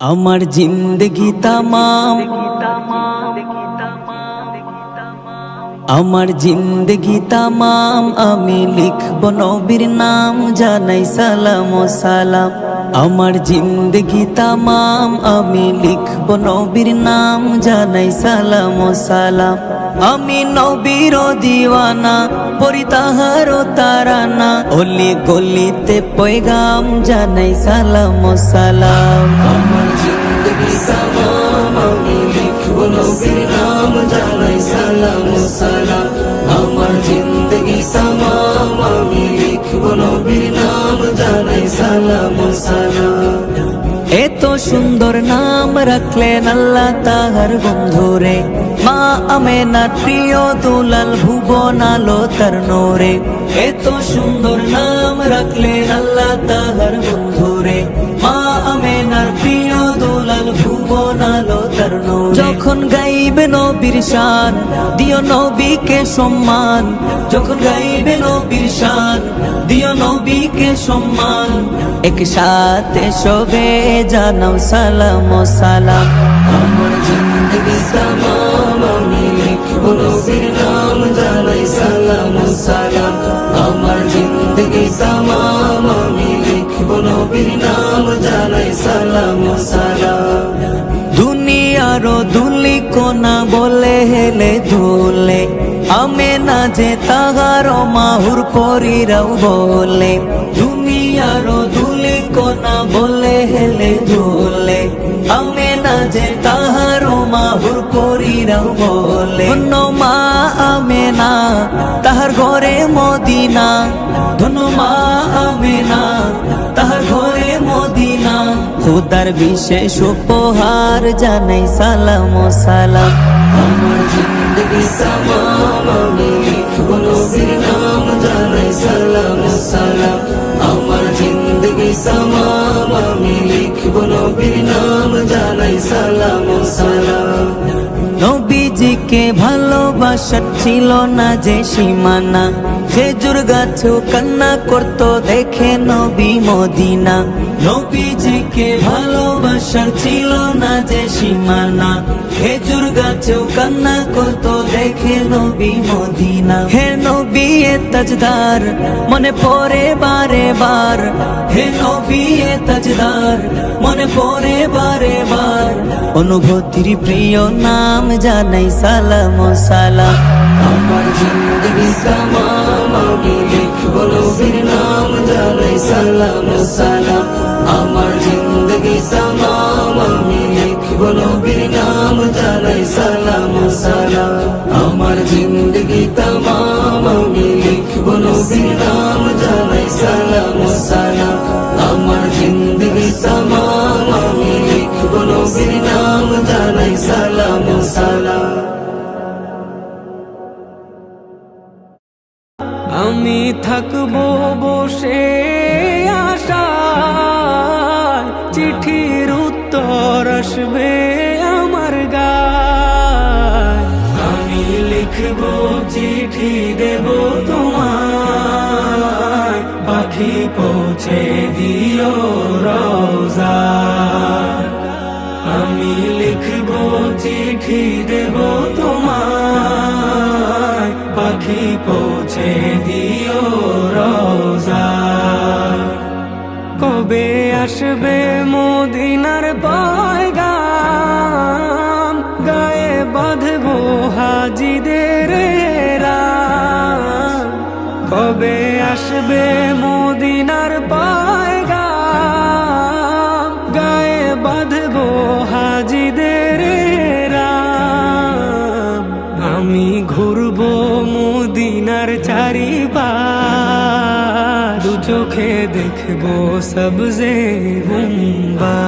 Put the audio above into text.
আমার জিন্দগি তামাম। আমার জিন্দগি তামাম। আমি লিখব নবীর নাম জানাই সালাম ও সালাম। আমার জিন্দগি তামাম, আমি লিখব নবীর নাম, জানাই সালাম ও সালাম। আমি নবীর দিওয়ানা, পরি তাহার তারানা। অলি গলিতে পয়গাম, জানাই সালাম ও সালাম। আমার নবীর নাম জানাই সালাম সালাম। আমার জিন্দগি তামাম আমি লিখব নবীর নাম জানাই সালাম সালাম। এত সুন্দর নাম রাখলেন আল্লাহ তাহার বন্ধুরে। মা আমেনা প্রিয় দুলাল ভুবন আলো তার নোরে। এত সুন্দর নাম রাখলেন আল্লাহ তাহার বন্ধুরে। মা আমেনার প্রিয় দুলাল ভুবন আলো যখন গাইবে নবীর শান, দিও নবীকে সম্মান। যখন গাইবে নবীর শান, দিও নবীকে সম্মান। একসাথে সবে জানাও সালাম সালাম। আমার জিন্দগি তামাম আমি লিখব নবীর নাম জানাই সালাম সালাম। আমার জিন্দগি তামাম আমি লিখব নবীর নাম জানাই সালাম সালাম। দুলি কোনা বলে হেলে ধুলে। আমে না যে তাহার মাহুর পরিরাও বলে। দুনিয়ারও দুলি কোনা বলে হেলে ধুলে। আমে না যে তাহার মাহুর পরিরাও বলে। মা আমে না তাহার ঘরে মদিনা। ধন্য মা আমে না খুদার বিশেষ উপহার জানাই সালাম ও সালাম। আমার জিন্দগি সামাম আমি লিখব নবীর নাম জানাই সালাম ও সালাম। আমার জিন্দগি সামাম আমি লিখব নবীর নাম জানাই সালাম ও সালাম। নবীজিকে ভালোবাসার ছিল না যে সীমানা। খেজুর গাছেও কান্না করতো দেখে নবী মদিনা। নবীজিকে ভালোবাসার ছিল না যে সীমানা। খেজুর গাছেও কান্না করতো, দেখে নবী মদিনা। হে নবী এ তাজদার, মনে পড়ে বারে বার। হে নবী এ তাজদার, মনে পড়ে বারে বার। অনুভূতির প্রিয় নাম জানাই সালাম সালাম। আমার জিন্দগি তামাম আমি লিখব নবীর নাম জানাই সালাম সালাম। আমার জিন্দগি জিন্দগি তামাম আমি লিখব নবীর নাম জানাই, সালাম সালাম। আমার জিন্দগি তামাম আমি লিখব নবীর নাম জানাই, সালাম সালাম। আমি থাকব বসে লিখব চিঠি দেব তোমায়। পাখি পৌঁছে দিও রোজা আমি লিখব, চিঠি দেব তোমায়। পাখি পৌঁছে দিও রোজা কবে আসবে মদিনার পয়গাম? গায়ে বাঁধবো হাজিদের আসবে মদিনার পয়গাম। গায়ে বাঁধবো হাজিদের রাম। আমি ঘুরবো মদিনার চারিবার দু চোখে দেখব সবজে গুম্বা।